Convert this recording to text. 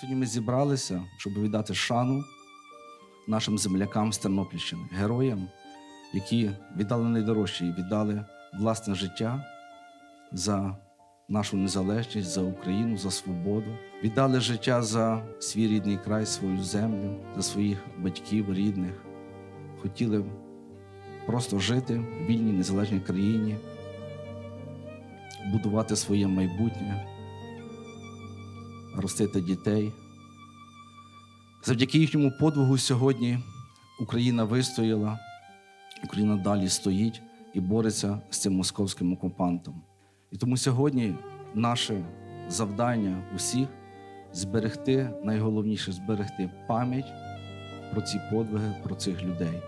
Сьогодні ми зібралися, щоб віддати шану нашим землякам з Тернопільщини, героям, які віддали найдорожче і віддали власне життя за нашу незалежність, за Україну, за свободу, віддали життя за свій рідний край, свою землю, за своїх батьків, рідних. Хотіли просто жити в вільній незалежній країні, будувати своє майбутнє, ростити дітей. Завдяки їхньому подвигу сьогодні Україна вистояла, Україна далі стоїть і бореться з цим московським окупантом. І тому сьогодні наше завдання усіх зберегти, найголовніше зберегти пам'ять про ці подвиги, про цих людей.